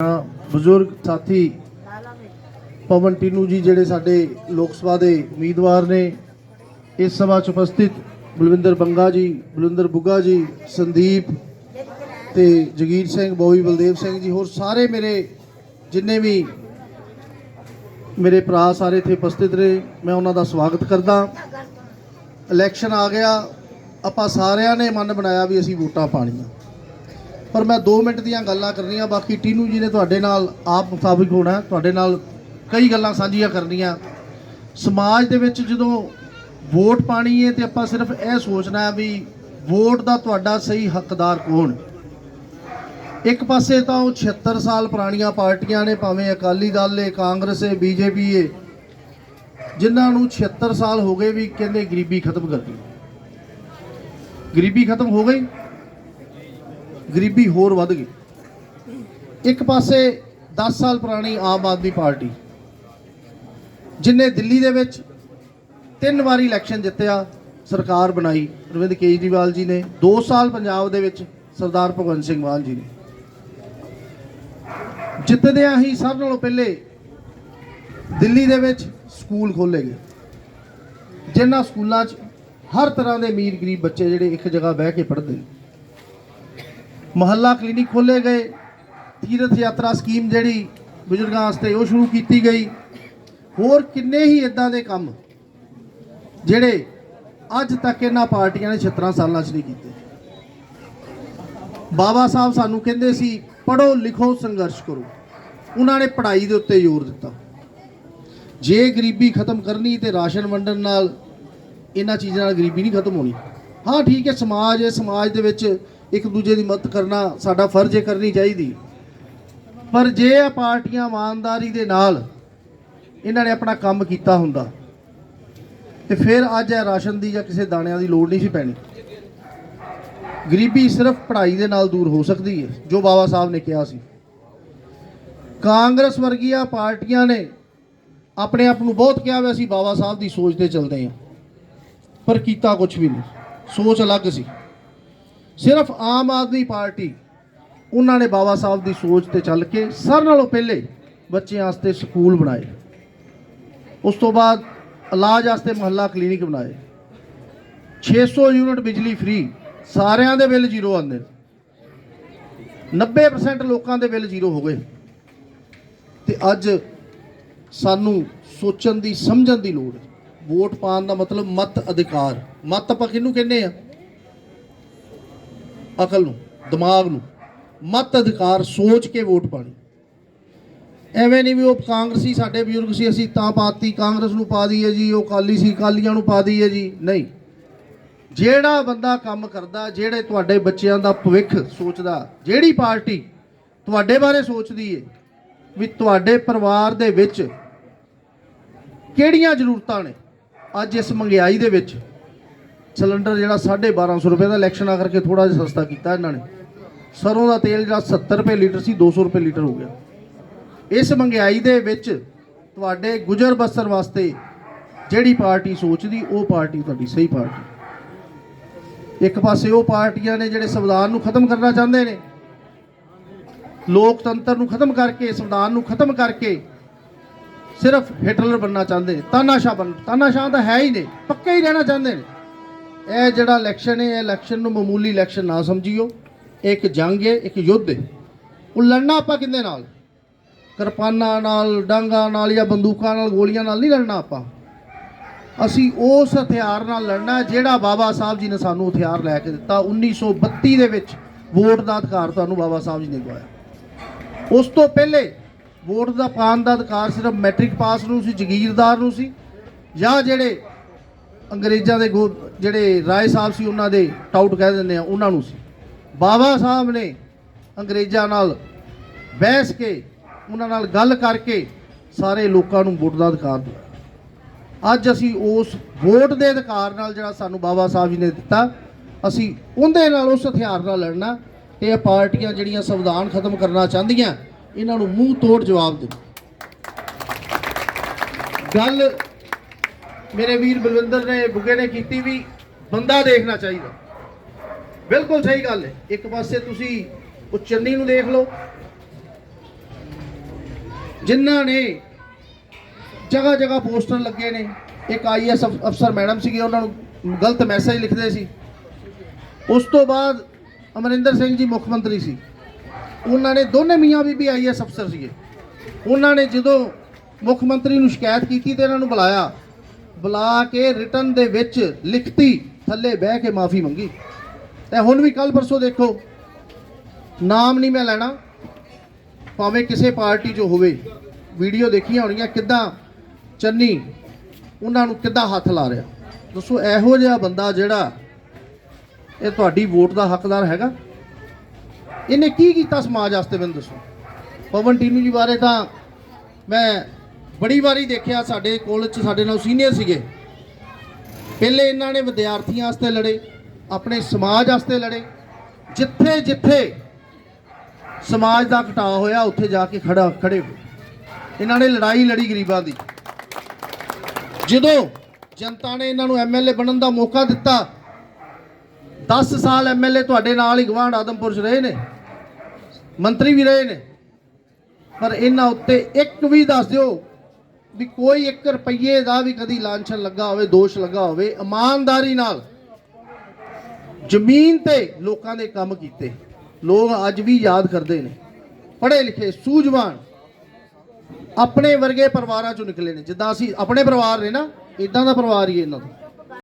ਬਜ਼ੁਰਗ ਸਾਥੀ, ਪਵਨ ਟੀਨੂ ਜੀ ਜਿਹੜੇ ਸਾਡੇ ਲੋਕ ਸਭਾ ਦੇ ਉਮੀਦਵਾਰ ਨੇ, ਇਸ ਸਭਾ 'ਚ ਉਪਸਥਿਤ ਬਲਵਿੰਦਰ ਬੰਗਾ ਜੀ, ਬਲਵਿੰਦਰ ਬੁੱਗਾ ਜੀ, ਸੰਦੀਪ ਤੇ ਜਗੀਰ ਸਿੰਘ ਬੋਈ ਬਲਦੇਵ ਸਿੰਘ ਜੀ, ਹੋਰ ਸਾਰੇ ਮੇਰੇ ਜਿੰਨੇ ਵੀ ਮੇਰੇ ਭਰਾ ਸਾਰੇ ਇੱਥੇ ਉਪਸਥਿਤ ਰਹੇ ਮੈਂ ਉਹਨਾਂ ਦਾ ਸਵਾਗਤ ਕਰਦਾ। ਇਲੈਕਸ਼ਨ ਆ ਗਿਆ, ਆਪਾਂ ਸਾਰਿਆਂ ਨੇ ਮਨ ਬਣਾਇਆ ਵੀ ਅਸੀਂ ਵੋਟਾਂ ਪਾਣੀਆਂ ਪਰ ਮੈਂ 2 ਮਿੰਟ ਦੀਆਂ ਗੱਲਾਂ ਕਰਨੀਆਂ, ਬਾਕੀ ਟੀਨੂ ਜੀ ਨੇ ਤੁਹਾਡੇ ਨਾਲ ਆਪ ਮੁਤਾਬਿਕ ਹੋਣਾ, ਤੁਹਾਡੇ ਨਾਲ ਕਈ ਗੱਲਾਂ ਸਾਂਝੀਆਂ ਕਰਨੀਆਂ। ਸਮਾਜ ਦੇ ਵਿੱਚ ਜਦੋਂ ਵੋਟ ਪਾਣੀ ਹੈ ਤੇ ਆਪਾਂ ਸਿਰਫ ਇਹ ਸੋਚਣਾ ਹੈ ਵੀ ਵੋਟ ਦਾ ਤੁਹਾਡਾ ਸਹੀ ਹੱਕਦਾਰ ਕੌਣ? ਇੱਕ ਪਾਸੇ ਤਾਂ ਉਹ 76 ਸਾਲ ਪੁਰਾਣੀਆਂ ਪਾਰਟੀਆਂ ਨੇ, ਭਾਵੇਂ ਅਕਾਲੀ ਦਲ ਏ, ਕਾਂਗਰਸ ਹੈ ਬੀਜੇਪੀ ਏ, ਜਿਨ੍ਹਾਂ ਨੂੰ 76 ਸਾਲ ਹੋ ਗਏ ਵੀ ਕਹਿੰਦੇ ਗਰੀਬੀ ਖਤਮ ਕਰ ਦਿਓ ਗਰੀਬੀ ਖਤਮ ਹੋ ਗਈ। ਗਰੀਬੀ ਹੋਰ ਵੱਧ ਗਈ। ਇੱਕ ਪਾਸੇ 10 ਸਾਲ ਪੁਰਾਣੀ ਆਮ ਆਦਮੀ ਪਾਰਟੀ, ਜਿਨੇ ਦਿੱਲੀ ਦੇ ਵਿੱਚ ਤਿੰਨ ਵਾਰੀ ਇਲੈਕਸ਼ਨ ਜਿੱਤਿਆ, ਸਰਕਾਰ ਬਣਾਈ। ਅਰਵਿੰਦ ਕੇਜਰੀਵਾਲ ਜੀ ਨੇ 2 ਸਾਲ ਪੰਜਾਬ ਦੇ ਵਿੱਚ ਸਰਦਾਰ ਭਗਵੰਤ ਸਿੰਘ ਮਾਨ ਜੀ ਨੇ। ਜਿੱਤਦਿਆਂ ਹੀ ਸਭ ਨਾਲੋਂ ਪਹਿਲੇ ਦਿੱਲੀ ਦੇ ਵਿੱਚ ਸਕੂਲ ਖੋਲੇ ਗਏ। ਜਿਨ੍ਹਾਂ ਸਕੂਲਾਂ 'ਚ ਹਰ ਤਰ੍ਹਾਂ ਦੇ ਅਮੀਰ ਗਰੀਬ ਬੱਚੇ ਜਿਹੜੇ ਇੱਕ ਜਗ੍ਹਾ ਬਹਿ ਕੇ ਪੜ੍ਹਦੇ ਨੇ। ਮੁਹੱਲਾ ਕਲੀਨਿਕ ਖੋਲੇ ਗਏ। ਤੀਰਥ ਯਾਤਰਾ ਸਕੀਮ ਜਿਹੜੀ ਬਜ਼ੁਰਗਾਂ ਵਾਸਤੇ ਉਹ ਸ਼ੁਰੂ ਕੀਤੀ ਗਈ। ਹੋਰ ਕਿੰਨੇ ਹੀ ਇਦਾਂ ਦੇ ਕੰਮ ਜਿਹੜੇ ਅੱਜ ਤੱਕ ਇਹਨਾਂ ਪਾਰਟੀਆਂ ਨੇ 76 ਸਾਲਾਂ 'ਚ ਨਹੀਂ ਕੀਤੇ। ਬਾਬਾ ਸਾਹਿਬ ਸਾਨੂੰ ਕਹਿੰਦੇ ਸੀ ਪੜੋ ਲਿਖੋ ਸੰਘਰਸ਼ ਕਰੋ। ਉਹਨਾਂ ਨੇ ਪੜ੍ਹਾਈ ਦੇ ਉੱਤੇ ਜ਼ੋਰ ਦਿੱਤਾ। ਜੇ ਗਰੀਬੀ ਖਤਮ ਕਰਨੀ ਤੇ ਰਾਸ਼ਨ ਵੰਡਣ ਨਾਲ ਇਹਨਾਂ ਚੀਜ਼ਾਂ ਨਾਲ ਗਰੀਬੀ ਨਹੀਂ ਖਤਮ ਹੋਣੀ। ਹਾਂ, ਠੀਕ ਹੈ, ਸਮਾਜ ਹੈ, ਸਮਾਜ ਦੇ ਵਿੱਚ ਇੱਕ ਦੂਜੇ ਦੀ ਮਦਦ ਕਰਨਾ ਸਾਡਾ ਫਰਜ਼ ਹੈ, ਕਰਨੀ ਚਾਹੀਦੀ। ਪਰ ਜੇ ਇਹ ਪਾਰਟੀਆਂ ਇਮਾਨਦਾਰੀ ਦੇ ਨਾਲ ਇਹਨਾਂ ਨੇ ਆਪਣਾ ਕੰਮ ਕੀਤਾ ਹੁੰਦਾ, ਤੇ ਫਿਰ ਅੱਜ ਇਹ ਰਾਸ਼ਨ ਦੀ ਜਾਂ ਕਿਸੇ ਦਾਣਿਆਂ ਦੀ ਲੋੜ ਨਹੀਂ ਸੀ ਪੈਣੀ। ਗਰੀਬੀ ਸਿਰਫ ਪੜ੍ਹਾਈ ਦੇ ਨਾਲ ਦੂਰ ਹੋ ਸਕਦੀ ਹੈ, ਜੋ ਬਾਬਾ ਸਾਹਿਬ ਨੇ ਕਿਹਾ ਸੀ। ਕਾਂਗਰਸ ਵਰਗੀਆਂ ਪਾਰਟੀਆਂ ਨੇ ਆਪਣੇ ਆਪ ਨੂੰ ਬਹੁਤ ਕਿਹਾ ਵੀ ਅਸੀਂ ਬਾਬਾ ਸਾਹਿਬ ਦੀ ਸੋਚ ਤੇ ਚੱਲਦੇ ਹਾਂ, ਪਰ ਕੀਤਾ ਕੁਝ ਵੀ ਨਹੀਂ। ਸੋਚ ਅਲੱਗ ਸੀ। ਸਿਰਫ ਆਮ ਆਦਮੀ ਪਾਰਟੀ ਉਹਨਾਂ ਨੇ ਬਾਬਾ ਸਾਹਿਬ ਦੀ ਸੋਚ ਤੇ ਚੱਲ ਕੇ ਸਾਰਿਆਂ ਨਾਲੋਂ ਪਹਿਲੇ ਬੱਚਿਆਂ ਵਾਸਤੇ ਸਕੂਲ ਬਣਾਏ। ਉਸ ਤੋਂ ਬਾਅਦ ਇਲਾਜ ਵਾਸਤੇ ਮੁਹੱਲਾ ਕਲੀਨਿਕ ਬਣਾਏ। 600 ਯੂਨਿਟ ਬਿਜਲੀ ਫ੍ਰੀ, ਸਾਰਿਆਂ ਦੇ ਬਿੱਲ ਜ਼ੀਰੋ ਆਉਂਦੇ ਨੇ। 90% ਲੋਕਾਂ ਦੇ ਬਿੱਲ ਜ਼ੀਰੋ ਹੋ ਗਏ। ਤੇ ਅੱਜ ਸਾਨੂੰ ਸੋਚਣ ਦੀ, ਸਮਝਣ ਦੀ ਲੋੜ ਵੋਟ ਪਾਉਣ ਦਾ ਮਤਲਬ ਮਤ ਅਧਿਕਾਰ। ਮਤ ਆਪਾਂ ਕਿਹਨੂੰ ਕਹਿੰਦੇ ਆ ਅਕਲ ਨੂੰ, ਦਿਮਾਗ ਨੂੰ, ਮਤ ਅਧਿਕਾਰ ਸੋਚ ਕੇ ਵੋਟ ਪਾਣੀ। ਐਵੇਂ ਨਹੀਂ ਵੀ ਉਹ ਕਾਂਗਰਸੀ ਸਾਡੇ ਬਜ਼ੁਰਗ ਸੀ, ਅਸੀਂ ਤਾਂ ਪਾਤੀ, ਕਾਂਗਰਸ ਨੂੰ ਪਾ ਦਈਏ ਜੀ, ਉਹ ਕਾਲੀ ਸੀ ਕਾਲੀਆਂ ਨੂੰ ਪਾ ਦਈਏ ਜੀ। ਨਹੀਂ। ਜਿਹੜਾ ਬੰਦਾ ਕੰਮ ਕਰਦਾ, ਜਿਹੜੇ ਤੁਹਾਡੇ ਬੱਚਿਆਂ ਦਾ ਭਵਿੱਖ ਸੋਚਦਾ, ਜਿਹੜੀ ਪਾਰਟੀ ਤੁਹਾਡੇ ਬਾਰੇ ਸੋਚਦੀ ਏ, ਵੀ ਤੁਹਾਡੇ ਪਰਿਵਾਰ ਦੇ ਵਿੱਚ ਕਿਹੜੀਆਂ ਜ਼ਰੂਰਤਾਂ ਨੇ ਅੱਜ ਇਸ ਮਹਿੰਗਾਈ ਦੇ ਵਿੱਚ? ਸਿਲੰਡਰ ਜਿਹੜਾ 1250 ਰੁਪਏ ਦਾ ਇਲੈਕਸ਼ਨ ਆ ਕਰਕੇ ਥੋੜਾ ਜਿਹਾ ਸਸਤਾ ਕੀਤਾ ਇਹਨਾਂ ਨੇ। ਸਰੋਂ ਦਾ ਤੇਲ ਜਿਹੜਾ 70 ਰੁਪਏ ਲੀਟਰ ਸੀ 200 ਰੁਪਏ ਲੀਟਰ ਹੋ ਗਿਆ। ਇਸ ਮਹਿੰਗਾਈ ਦੇ ਵਿੱਚ ਤੁਹਾਡੇ ਗੁਜ਼ਰ ਬਸਰ ਵਾਸਤੇ ਜਿਹੜੀ ਪਾਰਟੀ ਸੋਚਦੀ, ਉਹ ਪਾਰਟੀ ਤੁਹਾਡੀ ਸਹੀ ਪਾਰਟੀ। ਇੱਕ ਪਾਸੇ ਉਹ ਪਾਰਟੀਆਂ ਨੇ ਜਿਹੜੇ ਸੰਵਿਧਾਨ ਨੂੰ ਖਤਮ ਕਰਨਾ ਚਾਹੁੰਦੇ ਨੇ, ਲੋਕਤੰਤਰ ਨੂੰ ਖਤਮ ਕਰਕੇ, ਸੰਵਿਧਾਨ ਨੂੰ ਖਤਮ ਕਰਕੇ ਸਿਰਫ ਹਿਟਲਰ ਬਣਨਾ ਚਾਹੁੰਦੇ ਨੇ। ਤਾਨਾਸ਼ਾਹ ਬਣ ਤਾਨਾਸ਼ਾਹ ਤਾਂ ਹੈ ਹੀ ਨੇ, ਪੱਕੇ ਹੀ ਰਹਿਣਾ ਚਾਹੁੰਦੇ ਨੇ। ਇਹ ਜਿਹੜਾ ਇਲੈਕਸ਼ਨ ਹੈ, ਇਹ ਇਲੈਕਸ਼ਨ ਨੂੰ ਮਾਮੂਲੀ ਇਲੈਕਸ਼ਨ ਨਾ ਸਮਝਿਓ। ਇਹ ਇੱਕ ਜੰਗ ਹੈ, ਇੱਕ ਯੁੱਧ ਹੈ। ਉਹ ਲੜਨਾ ਆਪਾਂ ਕਿੰਦੇ ਨਾਲ? ਕਿਰਪਾਨਾਂ ਨਾਲ, ਡਾਂਗਾਂ ਨਾਲ ਜਾਂ ਬੰਦੂਕਾਂ ਨਾਲ, ਗੋਲੀਆਂ ਨਾਲ ਨਹੀਂ ਲੜਨਾ ਆਪਾਂ। ਅਸੀਂ ਉਸ ਹਥਿਆਰ ਨਾਲ ਲੜਨਾ ਜਿਹੜਾ ਬਾਬਾ ਸਾਹਿਬ ਜੀ ਨੇ ਸਾਨੂੰ ਹਥਿਆਰ ਲੈ ਕੇ ਦਿੱਤਾ। 1932 ਦੇ ਵਿੱਚ ਵੋਟ ਦਾ ਅਧਿਕਾਰ ਤੁਹਾਨੂੰ ਬਾਬਾ ਸਾਹਿਬ ਜੀ ਨੇ ਦਵਾਇਆ। ਉਸ ਤੋਂ ਪਹਿਲੇ ਵੋਟ ਦਾ ਪਾਉਣ ਦਾ ਅਧਿਕਾਰ ਸਿਰਫ ਮੈਟ੍ਰਿਕ ਪਾਸ ਨੂੰ ਸੀ, ਜ਼ਗੀਰਦਾਰ ਨੂੰ ਸੀ। ਜਾਂ ਜਿਹੜੇ ਅੰਗਰੇਜ਼ਾਂ ਦੇ ਗੋ- ਜਿਹੜੇ ਰਾਏ ਸਾਹਿਬ ਸੀ, ਉਹਨਾਂ ਦੇ ਟਾਊਟ ਕਹਿ ਦਿੰਦੇ ਆ, ਉਹਨਾਂ ਨੂੰ ਸੀ। ਬਾਬਾ ਸਾਹਿਬ ਨੇ ਅੰਗਰੇਜ਼ਾਂ ਨਾਲ ਬਹਿਸ ਕੇ, ਉਹਨਾਂ ਨਾਲ ਗੱਲ ਕਰਕੇ ਸਾਰੇ ਲੋਕਾਂ ਨੂੰ ਵੋਟ ਦਾ ਅਧਿਕਾਰ ਦਿੱਤਾ। ਅੱਜ ਅਸੀਂ ਉਸ ਵੋਟ ਦੇ ਅਧਿਕਾਰ ਨਾਲ ਜਿਹੜਾ ਸਾਨੂੰ ਬਾਬਾ ਸਾਹਿਬ ਜੀ ਨੇ ਦਿੱਤਾ, ਅਸੀਂ ਉਹਦੇ ਨਾਲ ਉਸ ਹਥਿਆਰ ਨਾਲ ਲੜਨਾ, ਤੇ ਇਹ ਪਾਰਟੀਆਂ ਜਿਹੜੀਆਂ ਸੰਵਿਧਾਨ ਖਤਮ ਕਰਨਾ ਚਾਹੁੰਦੀਆਂ, ਇਹਨਾਂ ਨੂੰ ਮੂੰਹ ਤੋੜ ਜਵਾਬ ਦਿਓ ਗੱਲ ਮੇਰੇ ਵੀਰ ਬਲਵਿੰਦਰ ਨੇ, ਬੁੱਗੇ ਨੇ ਕੀਤੀ ਵੀ ਬੰਦਾ ਦੇਖਣਾ ਚਾਹੀਦਾ। ਬਿਲਕੁਲ ਸਹੀ ਗੱਲ ਹੈ। ਇੱਕ ਪਾਸੇ ਤੁਸੀਂ ਉਹ ਚੰਨੀ ਨੂੰ ਦੇਖ ਲਓ। ਜਿਨ੍ਹਾਂ ਨੇ ਜਗ੍ਹਾ ਜਗ੍ਹਾ ਪੋਸਟਰ ਲੱਗੇ ਨੇ। ਇੱਕ ਆਈਐਸ ਅਫਸਰ ਮੈਡਮ ਸੀਗੇ, ਉਹਨਾਂ ਨੂੰ ਗਲਤ ਮੈਸੇਜ ਲਿਖਦੇ ਸੀ। ਉਸ ਤੋਂ ਬਾਅਦ ਅਮਰਿੰਦਰ ਸਿੰਘ ਜੀ ਮੁੱਖ ਮੰਤਰੀ ਸੀ। ਉਹਨਾਂ ਨੇ ਦੋਨੇ ਮੀਆਂ ਬੀਬੀ ਆਈਐਸ ਅਫਸਰ ਸੀਗੇ। ਉਹਨਾਂ ਨੇ ਜਦੋਂ ਮੁੱਖ ਮੰਤਰੀ ਨੂੰ ਸ਼ਿਕਾਇਤ ਕੀਤੀ ਤੇ ਇਹਨਾਂ ਨੂੰ ਬੁਲਾਇਆ ਬੁਲਾ ਕੇ ਰਿਟਰਨ ਦੇ ਵਿੱਚ ਲਿਖਤੀ, ਥੱਲੇ ਬਹਿ ਕੇ ਮਾਫੀ ਮੰਗੀ। ਤੇ ਹੁਣ ਵੀ ਕੱਲ ਪਰਸੋਂ ਦੇਖੋ, ਨਾਮ ਨਹੀਂ ਮੈਂ ਲੈਣਾ, ਭਾਵੇਂ ਕਿਸੇ ਪਾਰਟੀ 'ਚ ਹੋਵੇ, ਵੀਡੀਓ ਦੇਖੀਆਂ ਹੋਣੀਆਂ ਕਿੱਦਾਂ ਚੰਨੀ ਉਹਨਾਂ ਨੂੰ ਕਿੱਦਾਂ ਹੱਥ ਲਾ ਰਿਹਾ। ਦੱਸੋ, ਇਹੋ ਜਿਹਾ ਬੰਦਾ ਜਿਹੜਾ ਇਹ ਤੁਹਾਡੀ ਵੋਟ ਦਾ ਹੱਕਦਾਰ ਹੈਗਾ? ਇਹਨੇ ਕੀ ਕੀਤਾ ਸਮਾਜ ਵਾਸਤੇ ਮੈਨੂੰ ਦੱਸੋ? ਪਵਨ ਟੀਨੂ ਜੀ ਬਾਰੇ ਤਾਂ ਮੈਂ ਬੜੀ ਵਾਰੀ ਦੇਖਿਆ ਸਾਡੇ ਕਾਲਜ 'ਚ ਸਾਡੇ ਨਾਲ ਸੀਨੀਅਰ ਸੀਗੇ। ਪਹਿਲੇ ਇਹਨਾਂ ਨੇ ਵਿਦਿਆਰਥੀਆਂ ਵਾਸਤੇ ਲੜੇ, ਆਪਣੇ ਸਮਾਜ ਵਾਸਤੇ ਲੜੇ। ਜਿੱਥੇ ਜਿੱਥੇ ਸਮਾਜ ਦਾ ਘਟਾਅ ਹੋਇਆ, ਉੱਥੇ ਜਾ ਕੇ ਖੜਾ ਖੜੇ ਹੋਏ। ਇਹਨਾਂ ਨੇ ਲੜਾਈ ਲੜੀ ਗਰੀਬਾਂ ਦੀ। ਜਦੋਂ ਜਨਤਾ ਨੇ ਇਹਨਾਂ ਨੂੰ ਐਮਐਲਏ ਬਣਨ ਦਾ ਮੌਕਾ ਦਿੱਤਾ 10 ਸਾਲ ਐਮਐਲਏ ਤੁਹਾਡੇ ਨਾਲ ਹੀ ਗਵਾਂਢ ਆਦਮਪੁਰ 'ਚ ਰਹੇ ਨੇ। ਮੰਤਰੀ ਵੀ ਰਹੇ ਨੇ। ਪਰ ਇਹਨਾਂ ਉੱਤੇ ਇੱਕ ਵੀ ਦੱਸ ਦਿਓ ਵੀ ਕੋਈ 1 ਰੁਪਏ ਦਾ ਵੀ ਕਦੀ ਲਾਂਛਨ ਲੱਗਾ ਹੋਵੇ, ਦੋਸ਼ ਲੱਗਾ ਹੋਵੇ, ਇਮਾਨਦਾਰੀ ਨਾਲ ਜ਼ਮੀਨ ਤੇ ਲੋਕਾਂ ਦੇ ਕੰਮ ਕੀਤੇ। ਲੋਕ ਅੱਜ ਵੀ ਯਾਦ ਕਰਦੇ ਨੇ। ਪੜ੍ਹੇ ਲਿਖੇ, ਸੂਝਵਾਨ, ਆਪਣੇ ਵਰਗੇ ਪਰਿਵਾਰਾਂ ਚੋਂ ਨਿਕਲੇ ਨੇ। ਜਿੱਦਾਂ ਅਸੀਂ ਆਪਣੇ ਪਰਿਵਾਰ ਨੇ ਨਾ ਇਦਾਂ ਦਾ ਪਰਿਵਾਰ ਹੀ ਇਹਨਾਂ ਦਾ।